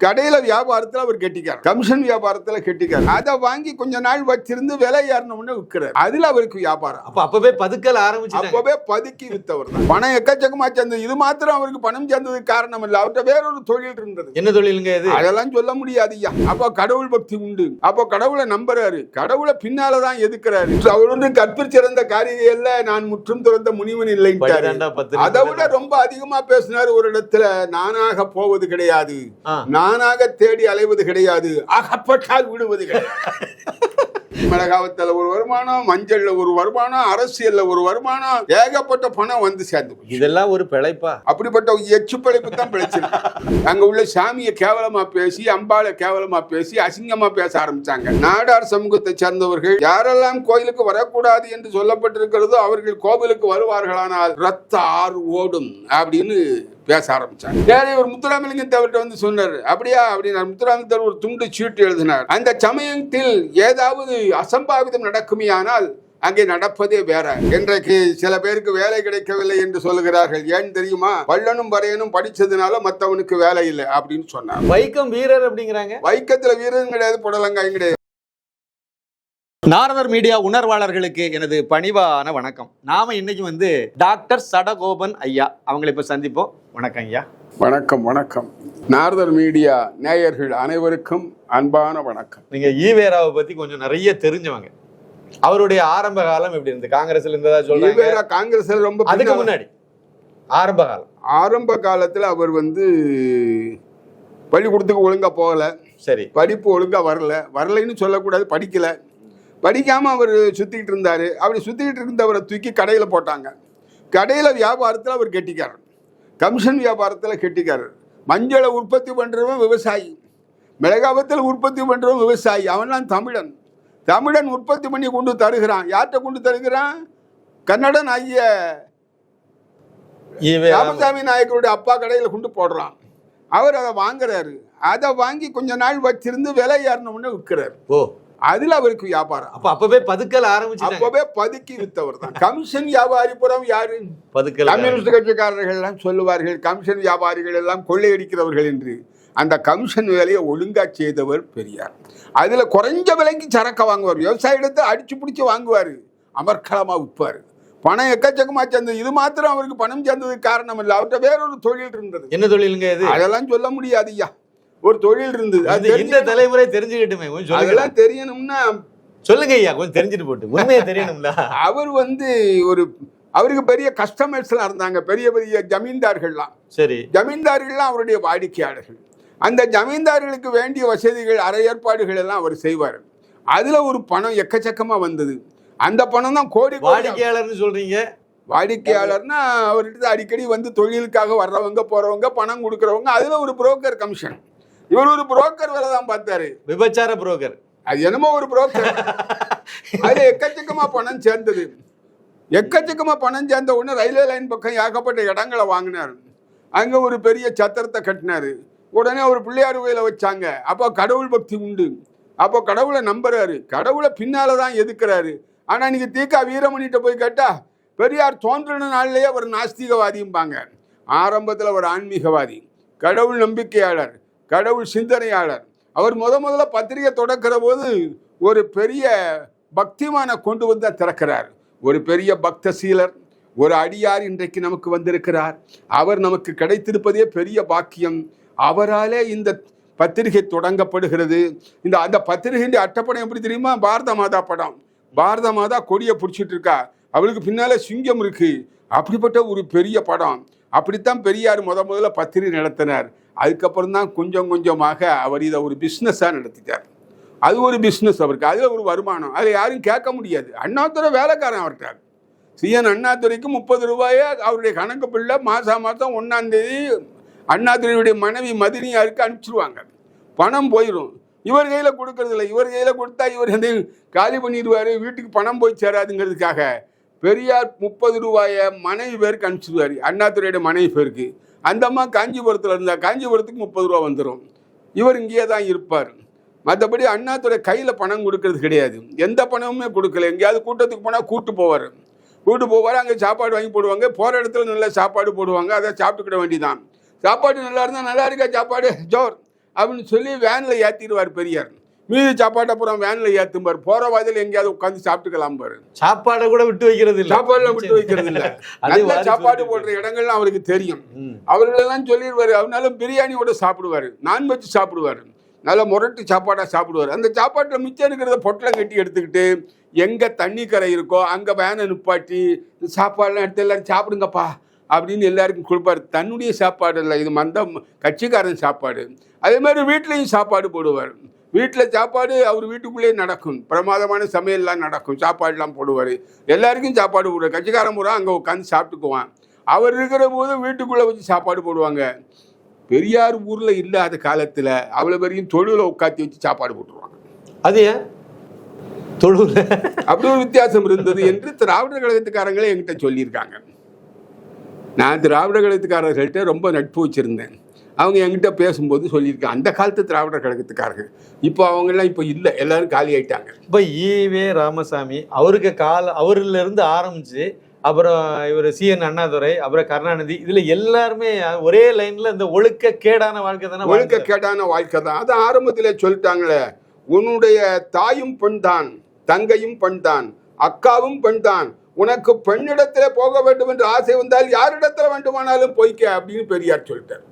கடையில வியாபாரத்துல அவர் கெட்டிக்கார் கமிஷன் வியாபாரத்துல கெட்டிக்கார் அதை வாங்கி கொஞ்ச நாள் வச்சிருந்து விலை ஏறணும்னு விற்கிறார். அதுல அவருக்கு வியாபாரம். அப்ப அப்பவே பதுக்கல் ஆரம்பிச்சுட்டாங்க அப்பவே பதுக்கி வித்தவர் தான். பணம் எக்கச்சக்கமா சேர்ந்தது. இது மாத்திரம் அவருக்கு பணம் சேர்ந்ததுக்கு காரணம் இல்ல. அவர்கிட்ட வேறொரு தொழில் இருந்தது. என்ன தொழிலுங்க இது? அதெல்லாம் சொல்ல முடியாது ஐயா. அப்போ கடவுள் பக்தி உண்டு. அப்போ கடவுளை நம்புறாரு. கடவுளை பின்னாலதான் எதுக்குறாரு? அவர் வந்து கற்பிச்சிறந்த காரியங்கள்ல நான் முற்றும் துறந்த முனிவன் பத்து அதை விட ரொம்ப அதிகமா பேசினாரு ஒரு இடத்துல நானாக போவது கிடையாது. ஆ. தானாக தேடி அலைவது கிடையாது. அகப்பட்டால் விடுவது கிடையாது. மிளகாவத்துல ஒரு வருமானம் மஞ்சள்ல ஒரு வருமானம் அரசியல்ல ஒரு வருமானம் ஏகப்பட்ட பணம் வந்து சேர்ந்து. இதெல்லாம் ஒரு பிழைப்பா? அப்படிப்பட்ட எச்சு பிழைப்பு தான் பிழைச்சிருக்கு. அங்க உள்ள சாமியை கேவலமா பேசி அம்பாளை கேவலமா பேசி அசிங்கமா பேச ஆரம்பிச்சாங்க. நாடார் சமூகத்தை சேர்ந்தவர்கள் யாரெல்லாம் கோயிலுக்கு வரக்கூடாது என்று சொல்லப்பட்டிருக்கிறதோ அவர்கள் கோவிலுக்கு வருவார்களானால் ரத்த ஆறு ஓடும் அப்படின்னு பேச ஆரம்பிச்சாங்க. வேற ஒரு முத்துராமலிங்கம் தேவர்கிட்ட வந்து சொன்னார் அப்படியா? அப்படின்னா. முத்துராமலிங்க தேவர் ஒரு துண்டு சீட்டு எழுதினார். அந்த சமயத்தில் ஏதாவது அசம்பாவிதம் நடக்குமேயானால் அங்கே நடப்பதே வேற. இன்றைக்கு சில பேருக்கு வேலை கிடைக்கவில்லை என்று சொல்லுகிறார்கள். ஏன் தெரியுமா? பள்ளனும் வரையனும் படிச்சதுனால மத்தவனுக்கு வேலை இல்லை அப்படின்னு சொன்னார் வைக்கம் வீரர் அப்படிங்கிறாங்க. வைக்கத்துல வீரரும் கிடையாது புடலங்காயும் கிடையாது. நாரதர் மீடியா உணர்வாளர்களுக்கு எனது பணிவான வணக்கம். நாம இன்னைக்கு வந்து டாக்டர் சடகோபன் ஐயா. அவங்களை இப்ப சந்திப்போம். வணக்கம் ஐயா. வணக்கம் வணக்கம். நாரதர் மீடியா நேயர்கள் அனைவருக்கும் அன்பான வணக்கம். நீங்க ஈவேராவை பத்தி கொஞ்சம் நிறைய தெரிஞ்சவங்க. அவருடைய ஆரம்ப காலம் எப்படி இருந்து காங்கிரஸ்ல இருந்ததா சொல்றாங்க. காங்கிரஸ்ல ரொம்ப அதுக்கு முன்னாடி. ஆரம்ப காலம். ஆரம்ப காலத்துல அவர் வந்து பள்ளிக்கூடத்துக்கு ஒழுங்கா போகல. சரி. படிப்பு ஒழுங்கா வரல. வரலைன்னு சொல்லக்கூடாது படிக்கல. படிக்காம அவர் சுத்திட்டு இருந்தாரு. அப்படி சுத்திட்டு இருந்தவரை தூக்கி கடையில போட்டாங்க. கடையில வியாபாரத்துல அவர் கெட்டிக்காரர். கமிஷன் வியாபாரத்துல கெட்டிக்காரர். மஞ்சளை உற்பத்தி பண்றவன் விவசாயி. மிளகாவத்தில் உற்பத்தி பண்றவன் விவசாயி. அவன்லாம் தமிழன். தமிழன் உற்பத்தி பண்ணி கொண்டு தருகிறான். யார்கிட்ட கொண்டு தருகிறான்? கன்னடன் ஐய ராமசாமி நாயக்கருடைய அப்பா கடையில் கொண்டு போடுறான். அவர் அதை வாங்குறாரு. அதை வாங்கி கொஞ்ச நாள் வச்சிருந்து விலை ஏறணும்னு விற்கிறார். ஓ. அதுல அவருக்கு வியாபாரம். அப்ப அப்பவே பதுக்கல் ஆரம்பிச்சுட்டாங்க. அப்பவே பதுக்கி வித்தவர் தான் கமிஷன் வியாபாரி புறம் யாரு? பதுக்கல் கம்யூனிஸ்ட் கட்சிக்காரர்கள் எல்லாம் சொல்லுவார்கள் கமிஷன் வியாபாரிகள் எல்லாம் கொள்ளையடிக்கிறவர்கள் என்று. அந்த கமிஷன் வேலையை ஒழுங்கா செய்தவர் பெரியார். அதுல குறைஞ்ச விலைக்கு சரக்க வாங்குவார். விவசாயிடத்தை அடிச்சு பிடிச்சு வாங்குவாரு. அமர்க்களமா விற்பாரு. பணம் எக்கச்சக்கமா சேர்ந்தது. இது மாத்திரம் அவருக்கு பணம் சேர்ந்ததுக்கு காரணம் இல்லை. அவர்கிட்ட வேறொரு தொழில் இருந்தது. என்ன தொழிலுங்க அதெல்லாம் சொல்ல முடியாது ஐயா. ஒரு தொழில் இருந்தது. அது இந்த தலைமுறை தெரிஞ்சுக்கிட்டுமே கொஞ்சம் அதெல்லாம் தெரியணும்னா சொல்லுங்க ஐயா கொஞ்சம் தெரிஞ்சுட்டு போட்டு. உண்மையை தெரியணும்ல. அவர் வந்து ஒரு அவருக்கு பெரிய கஸ்டமர்ஸ்லாம் இருந்தாங்க. பெரிய பெரிய ஜமீன்தார்கள்லாம். சரி. ஜமீன்தார்கள்லாம் அவருடைய வாடிக்கையாளர்கள். அந்த ஜமீன்தார்களுக்கு வேண்டிய வசதிகள் அறை ஏற்பாடுகள் எல்லாம் அவர் செய்வார். அதுல ஒரு பணம் எக்கச்சக்கமா வந்தது. அந்த பணம் தான் கோடி கோடி வாடிக்கையாளர்னு சொல்றீங்க? வாடிக்கையாளர்னா அவர்கிட்ட அடிக்கடி வந்து தொழிலுக்காக வர்றவங்க போறவங்க பணம் கொடுக்கறவங்க அதுல ஒரு புரோக்கர் கமிஷன் இவர் ஒரு புரோக்கர் வேலை தான் பார்த்தாரு. விபச்சார புரோக்கர் அது என்னமோ ஒரு புரோக்கர் அது எக்கச்சக்கமா பணம் சேர்ந்தது. எக்கச்சக்கமா பணம் சேர்ந்த உடனே ரயில்வே லைன் பக்கம் ஏகப்பட்ட இடங்களை வாங்கினார். அங்க ஒரு பெரிய சத்திரத்தை கட்டினாரு. உடனே ஒரு பிள்ளையார் கோயிலை வச்சாங்க. அப்போ கடவுள் பக்தி உண்டு. அப்போ கடவுளை நம்புறாரு. கடவுளை பின்னால தான் எதுக்குறாரு? ஆனா நீங்க தீகா வீரமணிகிட்ட போய் கேட்டா பெரியார் தோன்றின நாள்லயே அவர் நாஸ்திகவாதியும்பாங்க. ஆரம்பத்துல ஒரு ஆன்மீகவாதி. கடவுள் நம்பிக்கையாளர். கடவுள் சிந்தனையாளர். அவர் முத முதல்ல பத்திரிகை தொடக்கிற போது ஒரு பெரிய பக்திமான கொண்டு வந்து திறக்கிறார். ஒரு பெரிய பக்த சீலர் ஒரு அடியார் இன்றைக்கு நமக்கு வந்திருக்கிறார். அவர் நமக்கு கிடைத்திருப்பதே பெரிய பாக்கியம். அவராலே இந்த பத்திரிகை தொடங்கப்படுகிறது. இந்த அந்த பத்திரிகையின் அட்டப்படம் எப்படி தெரியுமா? பாரத மாதா படம். பாரத மாதா கொடியை பிடிச்சிட்டு இருக்கா. அவளுக்கு பின்னால சிங்கம் இருக்கு. அப்படிப்பட்ட ஒரு பெரிய படம். அப்படித்தான் பெரியார் முத முதல்ல பத்திரிகை நடத்தினார். அதுக்கப்புறம் தான் கொஞ்சம் கொஞ்சமாக அவர் இதை ஒரு பிஸ்னஸாக நடத்திட்டார். அது ஒரு பிஸ்னஸ் அவருக்கு. அதில் ஒரு வருமானம். அதில் யாரும் கேட்க முடியாது. அண்ணாதுரை வேலைக்காரன் அவர்கிட்ட. சிஎன் அண்ணாதுரைக்கு முப்பது ரூபாயை அவருடைய கணக்கு பிள்ளை மாதம் மாதம் ஒன்றாந்தேதி அண்ணாதுரையுடைய மனைவி மதினியாருக்கு அனுப்பிச்சிருவாங்க. பணம் போயிடும் இவர் கையில் கொடுக்கறதில்ல. இவர் கையில் கொடுத்தா இவர் வந்து காலி பண்ணிடுவார். வீட்டுக்கு பணம் போய் சேராதுங்கிறதுக்காக பெரியார் முப்பது ரூபாயை மனைவி பேருக்கு அனுப்பிச்சிடுவார் அண்ணாதுரையோட மனைவி பேருக்கு. அந்த அம்மா காஞ்சிபுரத்தில் இருந்தால் காஞ்சிபுரத்துக்கு முப்பது ரூபா வந்துடும் இவர் இங்கேயே தான் இருப்பார். மற்றபடி அண்ணாத்துடைய கையில் பணம் கொடுக்கறது கிடையாது. எந்த பணமுமே கொடுக்கல. எங்கேயாவது கூட்டத்துக்கு போனால் கூட்டு போவார். கூட்டு போவார் அங்கே சாப்பாடு வாங்கி போடுவாங்க. போகிற இடத்துல நல்ல சாப்பாடு போடுவாங்க. அதை சாப்பிட்டுக்கிட வேண்டியதான் சாப்பாடு நல்லா இருந்தால் நல்லா இருக்கா சாப்பாடு? ஜோர். அப்படின்னு சொல்லி வேனில் ஏற்றிடுவார் பெரியார். மீதி சாப்பாட்டை அப்புறம் வேன்ல ஏத்தும்பார் போற வாதில் எங்கேயாவது உட்காந்து சாப்பிட்டுக்கலாம் பாரு. சாப்பாடை கூட விட்டு வைக்கிறது இல்ல. சாப்பாடுலாம் விட்டு வைக்கிறது இல்ல. நல்ல சாப்பாடு போடுற இடங்கள்லாம் அவருக்கு தெரியும். அவர்களெல்லாம் சொல்லிடுவாரு அவனால பிரியாணியோட சாப்பிடுவாரு நான்வெஜ் சாப்பிடுவாரு. நல்ல முரட்டு சாப்பாடா சாப்பிடுவாரு. அந்த சாப்பாட்டில் மிச்சம் இருக்கிறத பொட்டலம் கட்டி எடுத்துக்கிட்டு எங்க தண்ணி கரை இருக்கோ அங்க வேனை நிப்பாட்டி சாப்பாடுலாம் எடுத்து எல்லாரும் சாப்பிடுங்கப்பா அப்படின்னு எல்லாருக்கும் கொடுப்பாரு. தன்னுடைய சாப்பாடு இல்லை இது மந்த கட்சிக்காரன் சாப்பாடு. அதே மாதிரி வீட்லேயும் சாப்பாடு போடுவார். வீட்டில் சாப்பாடு அவர் வீட்டுக்குள்ளேயே நடக்கும். பிரமாதமான சமையல்லாம் நடக்கும். சாப்பாடுலாம் போடுவார். எல்லாருக்கும் சாப்பாடு போடுவார். கட்சிக்காரன் பூரா அங்கே உட்காந்து சாப்பிட்டுக்குவான். அவர் இருக்கிற போது வீட்டுக்குள்ளே வச்சு சாப்பாடு போடுவாங்க. பெரியார் ஊரில் இல்லாத காலத்தில் அவ்வளோ பெரியும் தொழுவில் உட்காத்தி வச்சு சாப்பாடு போட்டுருவாங்க. அது ஏன்? தொழுவுல? அப்படி ஒரு வித்தியாசம் இருந்தது என்று திராவிடர் கழகத்துக்காரங்களே என்கிட்ட சொல்லியிருக்காங்க. நான் திராவிட கழகத்துக்காரர்கள்ட்ட ரொம்ப நட்பு வச்சுருந்தேன். அவங்க என்கிட்ட பேசும்போது சொல்லியிருக்காங்க. அந்த காலத்து திராவிடர் கழகத்துக்காரர்கள். இப்போ அவங்கெல்லாம் இப்போ இல்லை. எல்லாரும் காலி ஆயிட்டாங்க. இப்ப ஈவே ராமசாமி அவருக்கு கால அவர்ல இருந்து ஆரம்பிச்சு அப்புறம் இவர் சி என் அண்ணாதுரை அப்புறம் கருணாநிதி இதுல எல்லாருமே ஒரே லைன்ல இந்த ஒழுக்க கேடான வாழ்க்கை தானே ஒழுக்க. கேடான வாழ்க்கை தான். அது ஆரம்பத்திலே சொல்லிட்டாங்களே உன்னுடைய தாயும் பெண் தான் தங்கையும் பெண் தான் அக்காவும் பெண் தான். உனக்கு பெண்ணிடத்துல போக வேண்டும் என்று ஆசை வந்தால் யாரிடத்துல வேண்டுமானாலும் போய்க்க அப்படின்னு பெரியார் சொல்லிட்டார்.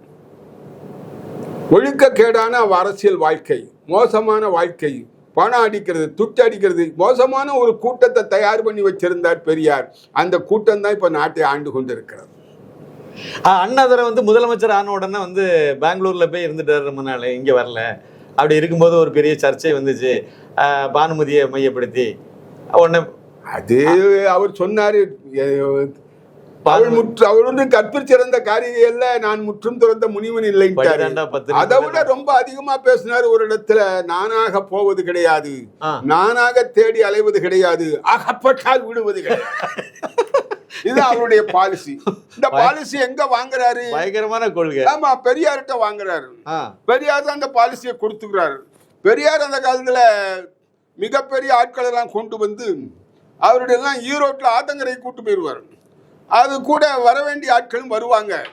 ஒழுக்கக்கேடான அவ அரசியல் வாழ்க்கை மோசமான வாழ்க்கை பணம் அடிக்கிறது துட்டு அடிக்கிறது மோசமான ஒரு கூட்டத்தை தயார் பண்ணி வச்சிருந்தார் பெரியார். அந்த கூட்டம் தான் இப்ப நாட்டை ஆண்டு கொண்டிருக்கிறது. அண்ணாதுரை வந்து முதலமைச்சர் ஆன உடனே வந்து பெங்களூர்ல போய் இருந்துட்டாரு ரொம்ப நாள் இங்க வரல. அப்படி இருக்கும்போது ஒரு பெரிய சர்ச்சை வந்துச்சு. பானுமதியை மையப்படுத்தி. உடனே அது அவர் சொன்னாரு அவள் முற்று அவள் வந்து கற்பிற்சிறந்த காரிகையல்ல நான் முற்றும் துறந்த முனிவன் பத்து அதை விட ரொம்ப அதிகமா பேசினார் ஒரு இடத்துல நானாக போவது கிடையாது. நானாக தேடி அலைவது கிடையாது. அகப்பட்டால் விடுவது கிடையாது. இது அவருடைய பாலிசி இந்த பாலிசி எங்க வாங்குறாரு? பயங்கரமான கொள்கை. ஆமா பெரியார்கிட்ட வாங்குறாரு. பெரியார் தான் அந்த பாலிசியை கொடுத்துக்கிறாரு. பெரியார் அந்த காலத்துல மிகப்பெரிய ஆட்களை எல்லாம் கொண்டு வந்து அவருடைய எல்லாம் ஈரோட்டில் ஆத்தங்கரை கூட்டு போயிடுவார் அது கூட வர வேண்டிய ஆட்களும் வருவாங்க.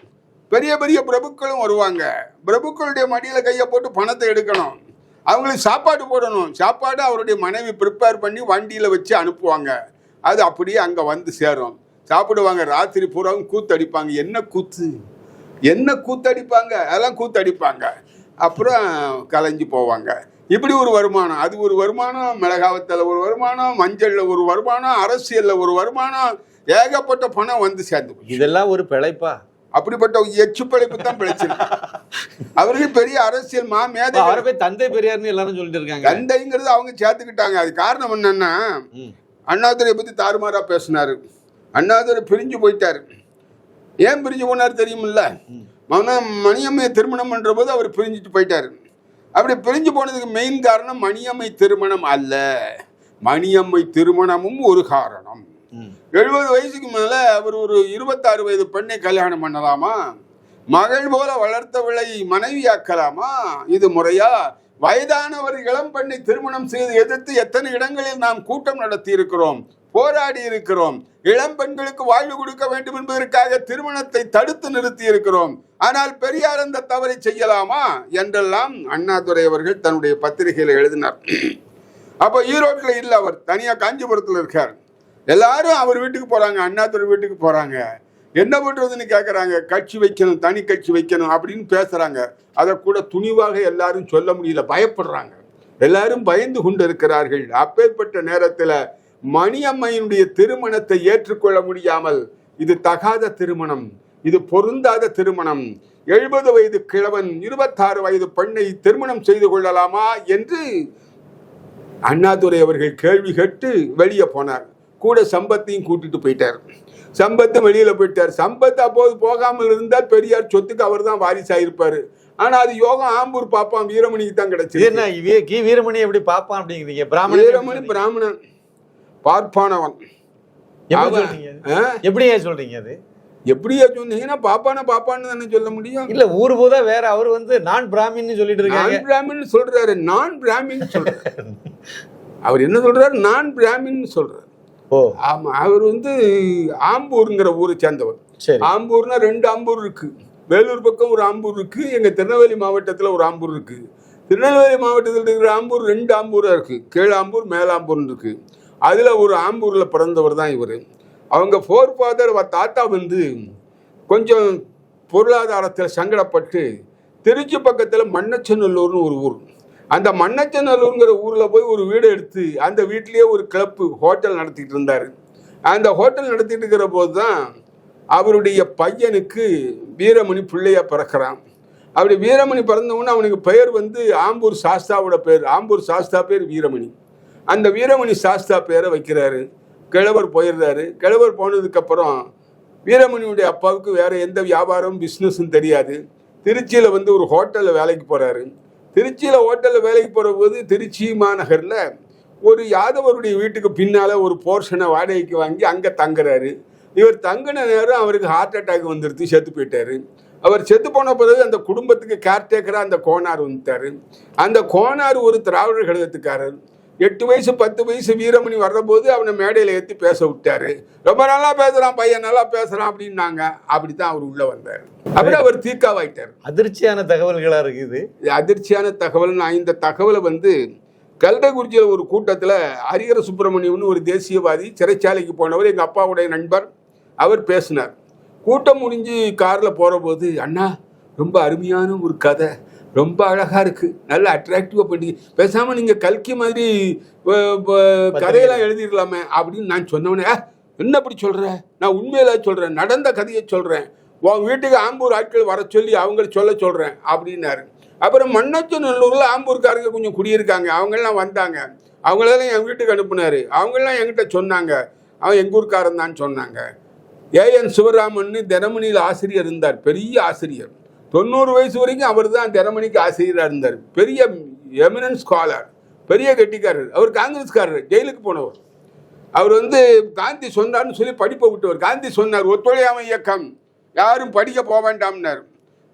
பெரிய பெரிய பிரபுக்களும் வருவாங்க. பிரபுக்களுடைய மடியில் கையை போட்டு பணத்தை எடுக்கணும். அவங்களுக்கு சாப்பாடு போடணும். சாப்பாடு அவருடைய மனைவி ப்ரிப்பேர் பண்ணி வண்டியில் வச்சு அனுப்புவாங்க. அது அப்படியே அங்கே வந்து சேரும். சாப்பிடுவாங்க. ராத்திரி பூராவும் கூத்தடிப்பாங்க. என்ன கூத்து? என்ன கூத்தடிப்பாங்க? அதெல்லாம் கூத்தடிப்பாங்க. அப்புறம் கலைஞ்சு போவாங்க. இப்படி ஒரு வருமானம். அது ஒரு வருமானம் மிளகாவத்தில் ஒரு வருமானம் மஞ்சளில் ஒரு வருமானம் அரசியலில் ஒரு வருமானம். ஏகப்பட்ட பணம் வந்து சேர்ந்து. இதெல்லாம் ஒரு பிழைப்பா? அப்படிப்பட்ட எச்சு பிழைப்பு தான் பிழைச்சிருக்கு. அவருக்கு பெரிய அரசியல் மா மேதை அவரை போய் தந்தை பெரியார்னு எல்லாரும் சொல்லிட்டு இருக்காங்க. கந்தைங்கிறது அவங்க சேர்த்துக்கிட்டாங்க. அது காரணம் என்னன்னா. அண்ணாதுரை பத்தி தாறுமாறா பேசினாரு. அண்ணாதுரை பிரிஞ்சு போயிட்டாரு. ஏன் பிரிஞ்சு போனார் தெரியுமில்ல? மன மணியம்மையை திருமணம் பண்ற போது அவர் பிரிஞ்சுட்டு போயிட்டாரு. அப்படி பிரிஞ்சு போனதுக்கு மெயின் காரணம் மணியம்மை திருமணம் அல்ல. மணியம்மை திருமணமும் ஒரு காரணம். எழுபது வயசுக்கு மேல அவர் ஒரு இருபத்தாறு வயது பெண்ணை கல்யாணம் பண்ணலாமா? மகள் போல வளர்த்தவளை மனைவியாக்கலாமா? இது முறையா? வயதானவர் இளம் பெண்ணை திருமணம் செய்து எதிர்த்து எத்தனை இடங்களில் நாம் கூட்டம் நடத்தி இருக்கிறோம் போராடி இருக்கிறோம் இளம் பெண்களுக்கு வாழ்வு கொடுக்க வேண்டும் என்பதற்காக திருமணத்தை தடுத்து நிறுத்தி இருக்கிறோம் ஆனால் பெரியார் அந்த தவறை செய்யலாமா? என்றெல்லாம் அண்ணாதுரை அவர்கள் தன்னுடைய பத்திரிகையில் எழுதினார். அப்போ ஈரோட்டில் இல்லை அவர் தனியாக காஞ்சிபுரத்தில் இருக்கார். எல்லாரும் அவர் வீட்டுக்கு போறாங்க அண்ணாதுரை வீட்டுக்கு போறாங்க. என்ன பண்றதுன்னு கேட்குறாங்க கட்சி வைக்கணும் தனி கட்சி வைக்கணும் அப்படின்னு பேசுறாங்க. அதை கூட துணிவாக எல்லாரும் சொல்ல முடியல பயப்படுறாங்க. எல்லாரும் பயந்து கொண்டு இருக்கிறார்கள். அப்பேற்பட்ட நேரத்தில் மணியம்மையினுடைய திருமணத்தை ஏற்றுக்கொள்ள முடியாமல் இது தகாத திருமணம் இது பொருந்தாத திருமணம். எழுபது வயது கிழவன் இருபத்தாறு வயது பெண்ணை திருமணம் செய்து கொள்ளலாமா என்று அண்ணாதுரை அவர்கள் கேள்வி கேட்டு வெளியே போனார். கூட சம்பத்தையும் கூட்டிட்டு போயிட்டார். சம்பத்து வெளியில போயிட்டார். சம்பத் அப்போது போகாமல் இருந்தால் பெரியார் சொத்துக்கு அவர் தான் வாரிசாயிருப்பாரு. ஆனா அது யோகம் ஆம்பூர் பாப்பான் வீரமணிக்கு தான் கிடைச்சது என்ன வீ- கி வீரமணி எப்படி பாப்பான் அப்படிங்கிறீங்க? பிராமணன் வீரமணி பிராமணன். பார்ப்பானவன்? எப்படியா சொல்றீங்க அது? எப்படியா சொன்னீங்கன்னா பாப்பான பாப்பான்னு தானே சொல்ல முடியும். இல்ல ஊர் போதா வேற. அவர் வந்து நான் பிராமின்னு சொல்லிட்டு இருக்காங்க. பிராமின் சொல்றாரு. நான் பிராமின் சொல்றாரு. அவர் என்ன சொல்றாரு? நான் பிராமின் சொல்றாரு. ஆமா அவர் வந்து ஆம்பூருங்கிற ஊரை சேர்ந்தவர். சரி. ஆம்பூர்னா ரெண்டு ஆம்பூர் இருக்கு. வேலூர் பக்கம் ஒரு ஆம்பூர் இருக்கு எங்க திருநெல்வேலி மாவட்டத்துல ஒரு ஆம்பூர் இருக்கு. திருநெல்வேலி மாவட்டத்தில் இருக்கிற ஆம்பூர் ரெண்டு ஆம்பூரா இருக்கு. கீழாம்பூர் மேலாம்பூர்னு இருக்கு. அதுல ஒரு ஆம்பூர்ல பிறந்தவர் தான் இவர். அவங்க ஃபோர் ஃபாதர் தாத்தா வந்து கொஞ்சம் பொருளாதாரத்தில் சங்கடப்பட்டு திருச்சி பக்கத்தில் மண்ணச்சநல்லூர்னு ஒரு ஊர். அந்த மண்ணச்சநல்லூருங்கிற ஊரில் போய் ஒரு வீடு எடுத்து அந்த வீட்லேயே ஒரு கிளப்பு ஹோட்டல் நடத்திட்டு இருந்தார். அந்த ஹோட்டல் நடத்திட்டு இருக்கிற போது தான் அவருடைய பையனுக்கு வீரமணி பிள்ளையா பிறக்கிறான். அப்படி வீரமணி பிறந்தவொன்னே அவனுக்கு பெயர் வந்து ஆம்பூர் சாஸ்தாவோட பேர் ஆம்பூர் சாஸ்தா பேர் வீரமணி. அந்த வீரமணி சாஸ்தா பேரை வைக்கிறாரு. கிழவர் போயிடுறாரு. கிழவர் போனதுக்கப்புறம் வீரமணியுடைய அப்பாவுக்கு வேற எந்த வியாபாரம் பிஸ்னஸும் தெரியாது. திருச்சியில் வந்து ஒரு ஹோட்டலில் வேலைக்கு போகிறாரு திருச்சியில் ஹோட்டலில் வேலைக்கு போகிற போது திருச்சி மாநகரில் ஒரு யாதவருடைய வீட்டுக்கு பின்னால் ஒரு போர்ஷனை வாடகைக்கு வாங்கி அங்கே தங்குறாரு. இவர் தங்கின நேரம் அவருக்கு ஹார்ட் அட்டாக் வந்துடுது செத்து போயிட்டார். அவர் செத்து போன பிறகு அந்த குடும்பத்துக்கு கேர்டேக்கராக அந்த கோனார் வந்துட்டாரு. அந்த கோனார் ஒரு திராவிடர் கழகத்துக்காரர். எட்டு வயசு பத்து வயசு வீரமணி வர்றபோது அவனை மேடையில் ஏற்றி பேச விட்டாரு. ரொம்ப நல்லா பேசுறான் பையன் நல்லா பேசுறான் அப்படின்னாங்க. அப்படித்தான் அவர் உள்ள வந்தார். அப்புறம் அவர் தீக்காவாயிட்டார். அதிர்ச்சியான தகவல்களா இருக்குது அதிர்ச்சியான தகவல். நான் இந்த தகவலை வந்து கல்டகுறிச்சியில் ஒரு கூட்டத்தில் ஹரிஹர சுப்பிரமணியம்னு ஒரு தேசியவாதி சிறைச்சாலைக்கு போனவர் எங்கள் அப்பாவுடைய நண்பர் அவர் பேசினார். கூட்டம் முடிஞ்சு காரில் போகிற போது அண்ணா ரொம்ப அருமையான ஒரு கதை. ரொம்ப அழகா இருக்கு. நல்ல அட்ராக்டிவா பண்ணி பேசாம நீங்க கல்கி மாதிரி கதையெல்லாம் எழுதிடலாமே அப்படின்னு நான் சொன்னவனே "ஆ, என்ன அப்படி சொல்ற? நான் உண்மையில சொல்றேன் நடந்த கதையை சொல்றேன். உன் வீட்டுக்கு ஆம்பூர் ஆட்கள் வர சொல்லி அவங்கள சொல்ல சொல்றேன் அப்படின்னாரு. அப்புறம் மண்ணச்சநல்லூர்ல ஆம்பூர்காரங்க கொஞ்சம் குடியிருக்காங்க. அவங்கெல்லாம் வந்தாங்க. அவங்களெல்லாம் என் வீட்டுக்கு அனுப்புனாரு. அவங்கெல்லாம் என்கிட்ட சொன்னாங்க. அவன் எங்க ஊர்க்காரன் தான் சொன்னாங்க. ஏஎன் சிவராமன் தினமணியில் ஆசிரியர் இருந்தார் பெரிய ஆசிரியர். தொண்ணூறு வயசு வரைக்கும் அவர் தான் தினமணிக்கு ஆசிரியராக இருந்தார். பெரிய எமினன் ஸ்காலர் பெரிய கெட்டிக்காரர். அவர் காங்கிரஸ்காரர் ஜெயிலுக்கு போனவர். அவர் வந்து காந்தி சொன்னார்னு சொல்லி படிப்பை விட்டவர். காந்தி சொன்னார் ஒத்துழையாமை இயக்கம். யாரும் படிக்க போக வேண்டாம்னார்.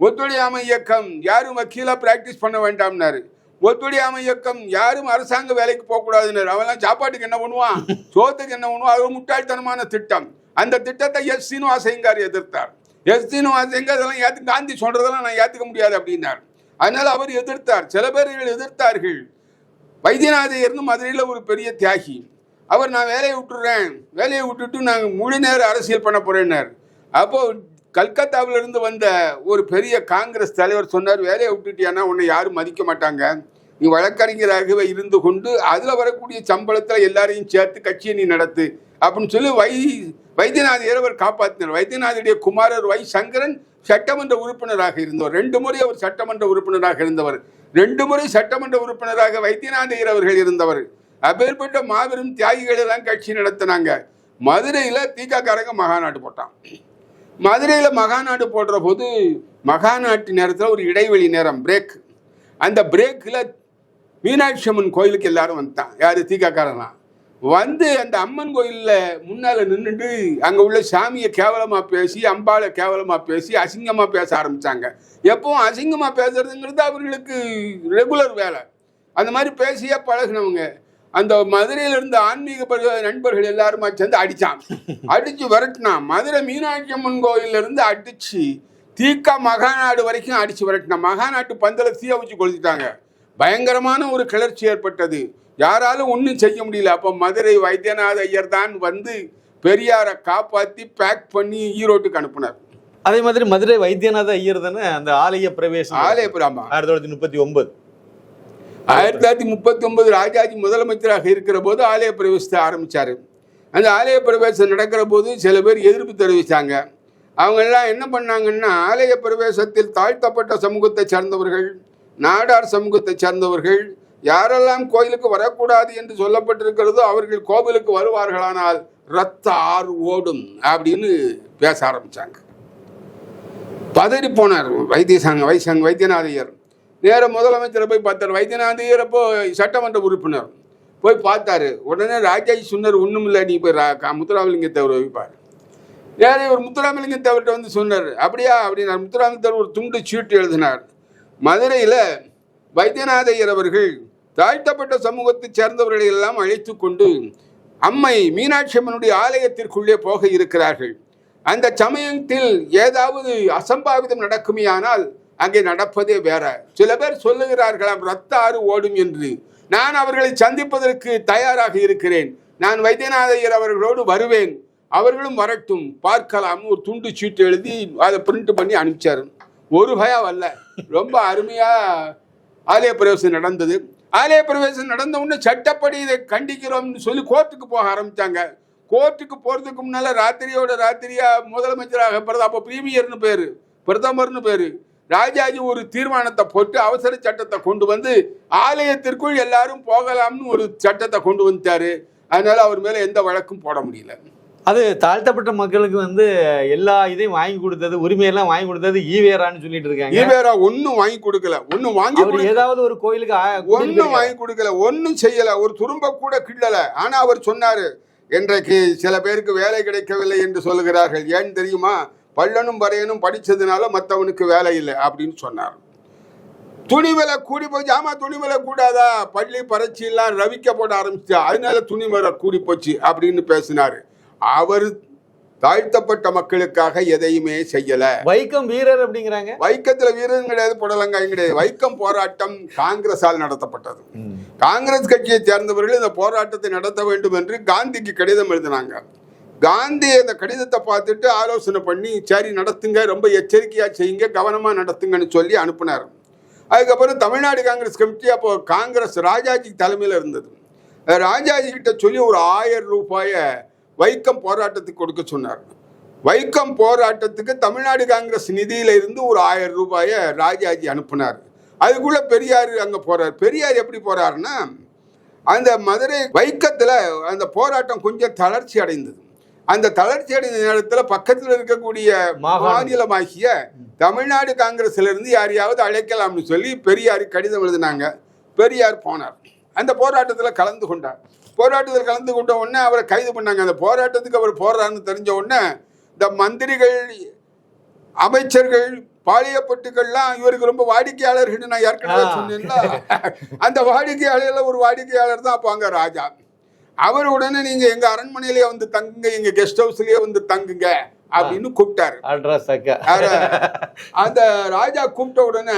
ஒத்துழையாமை இயக்கம். யாரும் வக்கீலாக ப்ராக்டிஸ் பண்ண வேண்டாம்னார். ஒத்துழையாமை இயக்கம். யாரும் அரசாங்க வேலைக்கு போகக்கூடாதுன்னாரு அவன்லாம் சாப்பாட்டுக்கு என்ன பண்ணுவான்? சோத்துக்கு என்ன பண்ணுவான்? அது முட்டாள்தனமான திட்டம். அந்த திட்டத்தை எஸ் சீனிவாசையங்கார் எதிர்த்தார். எஸ் வாசிங்க அதெல்லாம் ஏற்று காந்தி சொல்றதெல்லாம் நான் ஏற்றுக்க முடியாது அப்படின்னார். அதனால அவர் எதிர்த்தார். சில பேர்கள் எதிர்த்தார்கள். வைத்தியநாதையர்னு மதுரையில் ஒரு பெரிய தியாகி. அவர் நான் வேலையை விட்டுறேன். வேலையை விட்டுட்டு நாங்கள் முழு நேர அரசியல் பண்ண போறேன்னார். அப்போ கல்கத்தாவிலிருந்து வந்த ஒரு பெரிய காங்கிரஸ் தலைவர் சொன்னார் வேலையை விட்டுட்டியானா உன்னை யாரும் மதிக்க மாட்டாங்க. நீ வழக்கறிஞராகவே இருந்து கொண்டு அதில் வரக்கூடிய சம்பளத்தில் எல்லாரையும் சேர்த்து கட்சியை நீ நடத்து. அப்படின்னு சொல்லி வை வைத்தியநாத இரவர் காப்பாற்றினார் வைத்தியநாதனுடைய குமாரர் வை சங்கரன் சட்டமன்ற உறுப்பினராக இருந்தவர். ரெண்டு முறை அவர் சட்டமன்ற உறுப்பினராக இருந்தவர். ரெண்டு முறை சட்டமன்ற உறுப்பினராக வைத்தியநாதையர் அவர்கள் இருந்தவர். அப்பேற்பட்ட மாபெரும் தியாகிகள் தான் கட்சி நடத்தினாங்க. மதுரையில் தீக்காக்காரங்க மகாநாடு போட்டான். மதுரையில் மகாநாடு போடுற போது மகாநாட்டு நேரத்தில் ஒரு இடைவெளி நேரம் பிரேக் அந்த பிரேக்கில் மீனாட்சி அம்மன் கோயிலுக்கு எல்லாரும் வந்துட்டான். யார்? தீக்காக்காரனா? வந்து அந்த அம்மன் கோயிலில் முன்னால் நின்றுட்டு அங்கே உள்ள சாமியை கேவலமாக பேசி அம்பாவை கேவலமாக பேசி அசிங்கமாக பேச ஆரம்பித்தாங்க எப்பவும் அசிங்கமாக பேசுறதுங்கிறது அவர்களுக்கு ரெகுலர் வேலை. அந்த மாதிரி பேசியே பழகினவங்க. அந்த மதுரையில் இருந்த ஆன்மீக நண்பர்கள் எல்லாருமா சேர்ந்து அடித்தான் அடித்து விரட்டினான். மதுரை மீனாட்சி அம்மன் கோயில்ல இருந்து தீக்கா மகாநாடு வரைக்கும் அடித்து விரட்டினான். மகாநாட்டு பந்தலை தீய வச்சு கொளுத்திட்டாங்க. பயங்கரமான ஒரு கிளர்ச்சி ஏற்பட்டது. யாராலும் ஒன்றும் செய்ய முடியல. அப்போ மதுரை வைத்தியநாத ஐயர் தான் வந்து பெரியாரை காப்பாற்றி பேக் பண்ணி ஈரோட்டுக்கு அனுப்புனார். அதே மாதிரி மதுரை வைத்தியநாத ஐயர் தானே அந்த ஆலய பிரவேசம். ஆலயபுராமா ஆயிரத்தி தொள்ளாயிரத்தி முப்பத்தி ஒன்பது. ஆயிரத்தி தொள்ளாயிரத்தி முப்பத்தி ஒன்பது ராஜாஜி முதலமைச்சராக இருக்கிற போது ஆலய பிரவேசத்தை ஆரம்பிச்சாரு. அந்த ஆலய பிரவேசம் நடக்கிற போது சில பேர் எதிர்ப்பு தெரிவித்தாங்க அவங்க எல்லாம் என்ன பண்ணாங்கன்னா ஆலய பிரவேசத்தில் தாழ்த்தப்பட்ட சமூகத்தை சார்ந்தவர்கள் நாடார் சமூகத்தை சார்ந்தவர்கள் யாரெல்லாம் கோயிலுக்கு வரக்கூடாது என்று சொல்லப்பட்டிருக்கிறதோ அவர்கள் கோவிலுக்கு வருவார்களானால் ரத்த ஆறு ஓடும் அப்படின்னு பேச ஆரம்பித்தாங்க பதறி போனார் வைத்தியசாங்க வைசாங்க வைத்தியநாதையர். நேர முதலமைச்சரை போய் பார்த்தார். வைத்தியநாதையர் அப்போ சட்டமன்ற உறுப்பினர். போய் பார்த்தாரு. உடனே ராஜாஜி சொன்னார் ஒன்றும் இல்லை நீ போய் ரா- கா- வைப்பார் நேரம் இவர் முத்துராமலிங்கத்தேவர்கிட்ட வந்து சொன்னார் அப்படியா? அப்படின்னார். முத்துராமலிங்கத்தவர் ஒரு துண்டு சீட்டு எழுதினார். மதுரையில் வைத்தியநாதையர் அவர்கள் தாழ்த்தப்பட்ட சமூகத்தைச் சேர்ந்தவர்களை எல்லாம் அழைத்து கொண்டு அம்மை மீனாட்சி அம்மனுடைய ஆலயத்திற்குள்ளே போக இருக்கிறார்கள். அந்த சமயத்தில் ஏதாவது அசம்பாவிதம் நடக்குமே ஆனால் அங்கே நடப்பதே வேற. சில பேர் சொல்லுகிறார்களாம் ரத்த ஆறு ஓடும் என்று. நான் அவர்களை சந்திப்பதற்கு தயாராக இருக்கிறேன். நான் வைத்தியநாதையர் அவர்களோடு வருவேன். அவர்களும் வரட்டும். பார்க்கலாம். ஒரு துண்டு சீட்டு எழுதி அதை பிரிண்ட் பண்ணி அனுப்பிச்சாரு. ஒரு பயம் அல்ல. ரொம்ப அருமையா ஆலய பிரவேசம் நடந்தது. ஆலய பிரவேசம் நடந்த உடனே சட்டப்படி இதை கண்டிக்கிறோம்னு சொல்லி கோர்ட்டுக்கு போக ஆரம்பித்தாங்க கோர்ட்டுக்கு போகிறதுக்கு முன்னால் ராத்திரியோட ராத்திரியா முதலமைச்சராக பிறந்த அப்போ பிரீமியர்னு பேர் பிரதமர்னு பேர் ராஜாஜி ஒரு தீர்மானத்தை போட்டு அவசர சட்டத்தை கொண்டு வந்து ஆலயத்திற்குள் எல்லாரும் போகலாம்னு ஒரு சட்டத்தை கொண்டு வந்துட்டாரு. அதனால அவர் மேலே எந்த வழக்கும் போட முடியல. அது தாழ்த்தப்பட்ட மக்களுக்கு வந்து எல்லா இதையும் வாங்கி கொடுத்தது உரிமையெல்லாம் வாங்கி கொடுத்தது ஈவேரான்னு சொல்லிட்டு இருக்காங்க. ஈவேரா ஒன்னும் வாங்கி கொடுக்கல. ஒன்னும் வாங்கி அவர். ஏதாவது ஒரு கோயிலுக்கு கொடுத்திருக்காரு. வாங்கி கொடுக்கல. ஒன்னும் செய்யல. ஒரு துரும்ப கூட கிள்ளல. ஆனா அவர் சொன்னாரு இன்றைக்கு சில பேருக்கு வேலை கிடைக்கவில்லை என்று சொல்லுகிறார்கள். ஏன் தெரியுமா? பள்ளனும் பறையனும் படிச்சதுனால மத்தவனுக்கு வேலை இல்லை அப்படின்னு சொன்னார். துணி விலை கூடி போச்சு. ஆமா துணி விலை கூடாதா? பள்ளி பறச்சி எல்லாம் ரவிக்க போட ஆரம்பிச்சு அதனால துணி விலை கூடி போச்சு அப்படின்னு பேசினாரு. அவர் தாழ்த்தப்பட்ட மக்களுக்காக எதையுமே செய்யல. வைக்கம் வீரர் அப்படிங்கிறாங்க. வைக்கத்துல வீரன் கிடையாது புடலங்காயும் கிடையாது. வைக்கம் போராட்டம் காங்கிரஸால் நடத்தப்பட்டது. காங்கிரஸ் கட்சியை சேர்ந்தவர்கள் இந்த போராட்டத்தை நடத்த வேண்டும் என்று காந்திக்கு கடிதம் எழுதினாங்க. காந்தி அந்த கடிதத்தை பார்த்துட்டு ஆலோசனை பண்ணி சரி நடத்துங்க ரொம்ப எச்சரிக்கையா செய்யுங்க கவனமா நடத்துங்கன்னு சொல்லி அனுப்புனார். அதுக்கப்புறம் தமிழ்நாடு காங்கிரஸ் கமிட்டி அப்போ காங்கிரஸ் ராஜாஜி தலைமையில் இருந்தது. ராஜாஜி கிட்ட சொல்லி ஒரு ஆயிரம் ரூபாயை வைக்கம் போராட்டத்துக்கு கொடுக்க சொன்னார். வைக்கம் போராட்டத்துக்கு தமிழ்நாடு காங்கிரஸ் நிதியில இருந்து ஒரு ஆயிரம் ரூபாயை ராஜாஜி அனுப்புனார். அதுக்குள்ள பெரியார் அங்க போறார். பெரியார் எப்படி போறாருன்னா அந்த மதுரை வைக்கத்துல அந்த போராட்டம் கொஞ்சம் தளர்ச்சி அடைந்தது. அந்த தளர்ச்சி அடைந்த நேரத்துல பக்கத்துல இருக்கக்கூடிய. மாநிலமாகிய தமிழ்நாடு காங்கிரஸ்ல இருந்து யாரையாவது அழைக்கலாம்னு சொல்லி பெரியார் கடிதம் எழுதினாங்க. பெரியார் போனார். அந்த போராட்டத்துல கலந்து கொண்டார். போராட்டத்தில் கலந்து கொண்ட உடனே அவரை கைது பண்ணாங்க. அந்த போராட்டத்துக்கு அவர் போறாருன்னு தெரிஞ்ச உடனே இந்த மந்திரிகள் அமைச்சர்கள் பாளையப்பட்டுகள்லாம் இவருக்கு ரொம்ப வாடிக்கையாளர்கள் நான் ஏற்கனவே. சொன்னேன்ல. அந்த வாடிக்கையாளர்ல ஒரு வாடிக்கையாளர் தான் அப்போ அங்க ராஜா. அவர் உடனே நீங்க எங்க அரண்மனையிலேயே வந்து தங்குங்க எங்க கெஸ்ட் ஹவுஸ்லயே வந்து தங்குங்க அப்படின்னு கூப்பிட்டாரு. அந்த ராஜா கூப்பிட்ட உடனே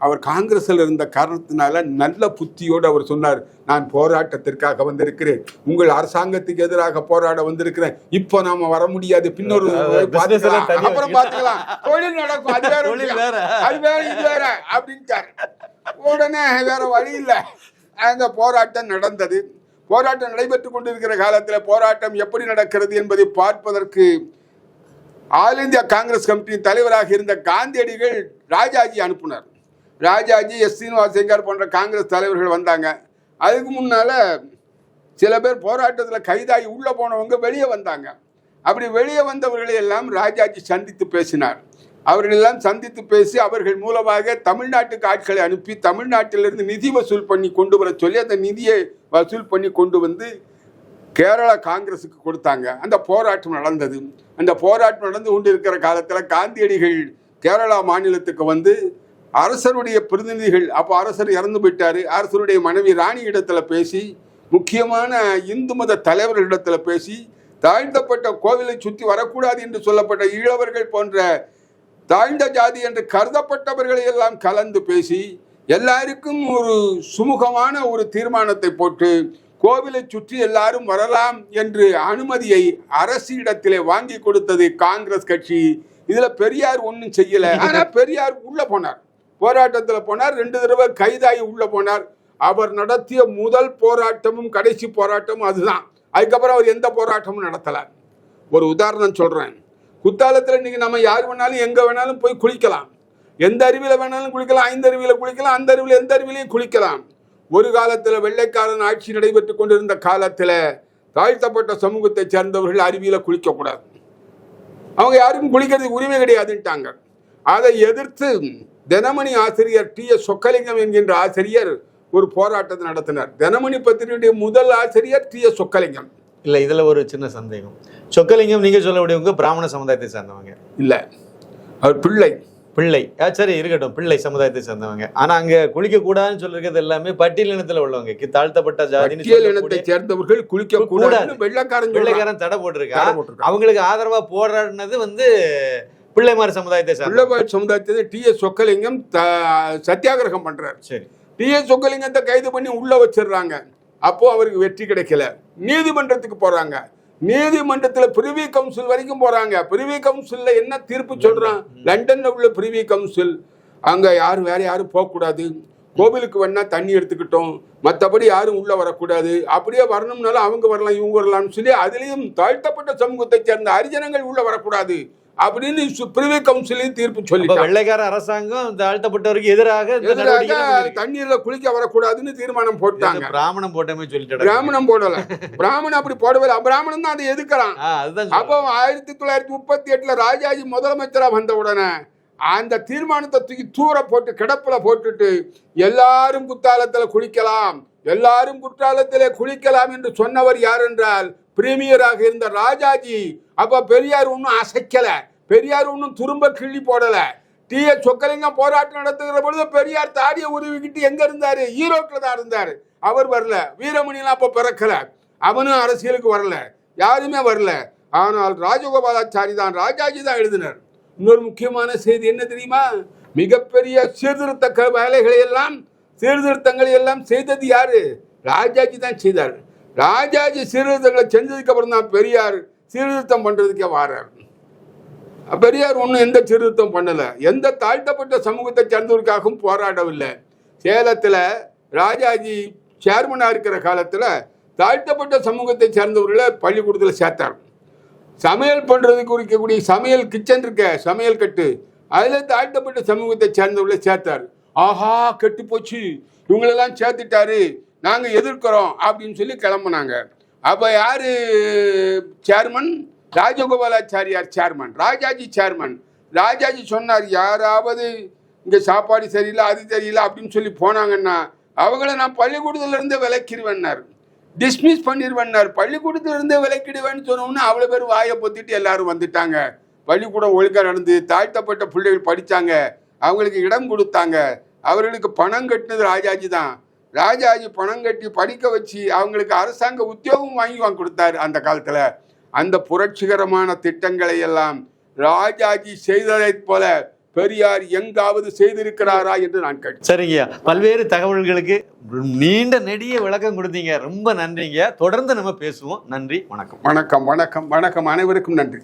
அவர் காங்கிரஸ்ல இருந்த காரணத்தினால நல்ல புத்தியோடு அவர் சொன்னார் நான் போராட்டத்திற்காக வந்திருக்கிறேன். உங்கள் அரசாங்கத்துக்கு எதிராக போராட வந்திருக்கிறேன். இப்போ நாம வர முடியாது. பின்னொரு அப்புறம் பார்த்துக்கலாம். தொழில் நடக்கும். அது. வேற. அது வேற இது வேற. அப்படின்ட்டார். உடனே வேற வழி இல்லை. அந்த போராட்டம் நடந்தது. போராட்டம் நடைபெற்று கொண்டிருக்கிற காலத்தில் போராட்டம் எப்படி நடக்கிறது என்பதை பார்ப்பதற்கு ஆல் இந்தியா காங்கிரஸ் கமிட்டியின் தலைவராக இருந்த காந்தியடிகள் ராஜாஜி அனுப்புனார். ராஜாஜி எஸ் சீனிவாசங்கர் போன்ற காங்கிரஸ் தலைவர்கள் வந்தாங்க. அதுக்கு முன்னால் சில பேர் போராட்டத்தில் கைதாகி உள்ளே போனவங்க வெளியே வந்தாங்க. அப்படி வெளியே வந்தவர்களை எல்லாம் ராஜாஜி சந்தித்து பேசினார். அவர்கள் எல்லாம் சந்தித்து பேசி அவர்கள் மூலமாக தமிழ்நாட்டுக்கு ஆட்களை அனுப்பி தமிழ்நாட்டிலிருந்து நிதி வசூல் பண்ணி கொண்டு வர சொல்லி அந்த நிதியை வசூல் பண்ணி கொண்டு வந்து கேரளா காங்கிரஸுக்கு கொடுத்தாங்க. அந்த போராட்டம் நடந்தது. அந்த போராட்டம் நடந்து கொண்டிருக்கிற காலத்தில் காந்தியடிகள் கேரளா மாநிலத்துக்கு வந்து அரசருடைய பிரதிநிதிகள் அப்போ அரசர் இறந்து போயிட்டாரு. அரசருடைய மனைவி ராணி இடத்துல பேசி முக்கியமான இந்து மத தலைவர்களிடத்துல பேசி தாழ்த்தப்பட்ட கோவிலை சுற்றி வரக்கூடாது என்று சொல்லப்பட்ட ஈழவர்கள் போன்ற தாழ்ந்த ஜாதி என்று கருதப்பட்டவர்களை எல்லாம் கலந்து பேசி எல்லாருக்கும் ஒரு சுமூகமான ஒரு தீர்மானத்தை போட்டு கோவிலை சுற்றி எல்லாரும் வரலாம் என்று அனுமதியை அரசிடத்திலே வாங்கி கொடுத்தது காங்கிரஸ் கட்சி. இதுல பெரியார் ஒன்றும் செய்யல. ஆனா பெரியார் உள்ள போனார். போராட்டத்தில் போனார். ரெண்டு தடவை கைதாகி உள்ளே போனார். அவர் நடத்திய முதல் போராட்டமும் கடைசி போராட்டமும் அதுதான். அதுக்கப்புறம் அவர் எந்த போராட்டமும் நடத்தலை. ஒரு உதாரணம் சொல்கிறேன் குத்தாலத்தில் இன்னைக்கு நம்ம யார் வேணாலும் எங்கே வேணாலும் போய் குளிக்கலாம். எந்த அறிவியில் வேணாலும் குளிக்கலாம். ஐந்து அருவியில குளிக்கலாம். அந்த அருவியில் எந்த அருவிலையும் குளிக்கலாம். ஒரு காலத்தில் வெள்ளைக்காரன் ஆட்சி நடைபெற்று கொண்டிருந்த காலத்தில் தாழ்த்தப்பட்ட சமூகத்தை சேர்ந்தவர்கள் அருவியில் குளிக்கக்கூடாது அவங்க யாருக்கும் குளிக்கிறதுக்கு உரிமை கிடையாதுன்ட்டாங்க. அதை எதிர்த்து தினமணி ஆசிரியர் டி. எஸ். சொக்கலிங்கம் என்கின்ற ஆசிரியர் ஒரு போராட்டத்தை நடத்தினார். தினமணி பத்திரிகையுடைய முதல் ஆசிரியர் டி. எஸ். சொக்கலிங்கம். இல்ல இதுல ஒரு சின்ன சந்தேகம். சொக்கலிங்கம் நீங்க சொல்லக்கூடியவங்க பிராமண சமுதாயத்தை சார்ந்தவங்க. இல்ல. அவர் பிள்ளை. பிள்ளை. சரி இருக்கட்டும். பிள்ளை சமுதாயத்தை சேர்ந்தவங்க. ஆனா அங்க குளிக்க கூடாதுன்னு சொல்லிருக்கிறது எல்லாமே பட்டியலினத்துல உள்ளவங்க. தாழ்த்தப்பட்ட பட்டியல் இனத்தை சேர்ந்தவர்கள் குளிக்க கூடாது. வெள்ளக்காரன். வெள்ளைக்காரன் தடை போட்டிருக்கா? தடை போட்டிருக்கான். அவங்களுக்கு ஆதரவா போராடினது வந்து பிள்ளைமார் சமுதாயத்தை பிள்ளைவாழ் சமுதாயத்தை டி. எஸ். சொக்கலிங்கம் சத்தியாகிரகம் பண்றார். சரி. டி. எஸ். சொக்கலிங்கத்தை கைது பண்ணி உள்ள வச்சிடுறாங்க. அப்போ அவருக்கு வெற்றி கிடைக்கல. நீதிமன்றத்துக்கு போறாங்க. நீதிமன்றத்துல பிரிவி கவுன்சில் வரைக்கும் போறாங்க. பிரிவி கவுன்சில்ல என்ன தீர்ப்பு சொல்றான்? லண்டன்ல உள்ள பிரிவி கவுன்சில் அங்க யாரும் வேற யாரும் போகக்கூடாது. கோவிலுக்கு வேணா தண்ணி எடுத்துக்கிட்டோம். மற்றபடி யாரும் உள்ள வரக்கூடாது. அப்படியே வரணும்னாலும் அவங்க வரலாம் இவங்க வரலாம்னு சொல்லி அதுலயும் தாழ்த்தப்பட்ட சமூகத்தை சேர்ந்த ஹரிஜனங்கள் உள்ள வரக்கூடாது. அப்படின்னு பிரிவி கவுன்சிலையும் தீர்ப்பு சொல்லிட்டாங்க வெள்ளைக்கார அரசாங்கம் எதிராக இந்த எதிராக நடவடிக்கை எடுத்திருக்கு. தண்ணீர்ல குளிக்க வரக்கூடாதுன்னு தீர்மானம் போட்டாங்க. பிராமணம் போட்டமே சொல்லிட்டு பிராமணம் போடல. பிராமணன் அப்படி போடவே இல்லை. பிராமணன் தான் அதை அதுதான் அப்போ ஆயிரத்தி தொள்ளாயிரத்தி முப்பத்தி எட்டுல ராஜாஜி முதலமைச்சரா வந்த உடனே அந்த தீர்மானத்தை தூக்கி தூர போட்டு கிடப்புல போட்டுட்டு எல்லாரும் குத்தாலத்துல குளிக்கலாம் எல்லாரும் குற்றாலத்திலே குளிக்கலாம் என்று சொன்னவர் யார் என்றால் பிரீமியராக இருந்த ராஜாஜி. அப்ப பெரியார் ஒன்றும் அசைக்கல. பெரியார் ஒன்றும் துரும்ப கிள்ளி போடலை. டி எஸ் சொக்கலிங்கம் போராட்டம் நடத்துகிற பொழுது பெரியார் தாடியை உருவிக்கிட்டு எங்கே இருந்தார்? ஈரோட்டில் தான் இருந்தார். அவர் வரல. வீரமணிலாம் அப்போ பிறக்கல. அவனும் அரசியலுக்கு வரல. யாருமே வரல. ஆனால் ராஜகோபாலாச்சாரி தான் ராஜாஜி தான் எழுதினார். இன்னொரு முக்கியமான செய்தி என்ன தெரியுமா? மிகப்பெரிய சீர்திருத்த வேலைகளை எல்லாம் சீர்திருத்தங்களை எல்லாம் செய்தது யாரு? ராஜாஜி தான் செய்தார். ராஜாஜி சீர்திருத்தங்களை செஞ்சதுக்கு அப்புறம் தான் பெரியார் சீர்திருத்தம் பண்றதுக்கே வாரார். பெரியார் ஒன்றும் எந்த சீர்திருத்தம் பண்ணலை. எந்த தாழ்த்தப்பட்ட சமூகத்தை சேர்ந்தவருக்காகவும் போராடவில்லை. சேலத்தில் ராஜாஜி சேர்மனாக இருக்கிற காலத்தில் தாழ்த்தப்பட்ட சமூகத்தை சேர்ந்தவர்களை பள்ளிக்கூடத்தில் சேர்த்தார். சமையல் பண்ணுறது இருக்கக்கூடிய சமையல் கிச்சன் இருக்க சமையல் கட்டு அதில் தாழ்த்தப்பட்ட சமூகத்தை சேர்ந்தவர்களை சேர்த்தார். ஆஹா கெட்டு போச்சு. இவங்களெல்லாம் சேர்த்துட்டாரு. நாங்கள் எதிர்க்கிறோம் அப்படின்னு சொல்லி கிளம்புனாங்க. அப்போ யார் chairman Rajagopalachariyar chairman Rajaji chairman Rajaji சொன்னார் யாராவது இங்கே சாப்பாடு சரியில்லை அது தெரியல அப்படின்னு சொல்லி போனாங்கன்னா அவங்கள நான் பள்ளிக்கூடத்துலேருந்து விளக்கிடுவேன்னார். டிஸ்மிஸ் பண்ணிடுவேன்னார். பள்ளிக்கூடத்துலேருந்து இருந்தே சொன்னோம்னா அவ்வளோ பேர் வாயை பொத்திட்டு எல்லாரும் வந்துட்டாங்க. பள்ளிக்கூடம் ஒழுங்கா நடந்து தாழ்த்தப்பட்ட பிள்ளைகள் படித்தாங்க அவங்களுக்கு இடம் கொடுத்தாங்க. அவர்களுக்கு பணம் கட்டினது ராஜாஜி தான். ராஜாஜி பணம் கட்டி படிக்க வச்சு அவங்களுக்கு அரசாங்க உத்தியோகம் வாங்கி வாங்கி கொடுத்தாரு அந்த காலத்தில். அந்த புரட்சிகரமான திட்டங்களை எல்லாம் ராஜாஜி செய்ததைப் போல பெரியார் எங்காவது செய்திருக்கிறாரா என்று நான் கேட்டேன். சரிங்கய்யா பல்வேறு தகவல்களுக்கு நீண்ட நெடிய விளக்கம் கொடுத்தீங்க. ரொம்ப நன்றிங்க. தொடர்ந்து நம்ம பேசுவோம். நன்றி. வணக்கம். வணக்கம் வணக்கம் வணக்கம். அனைவருக்கும் நன்றி.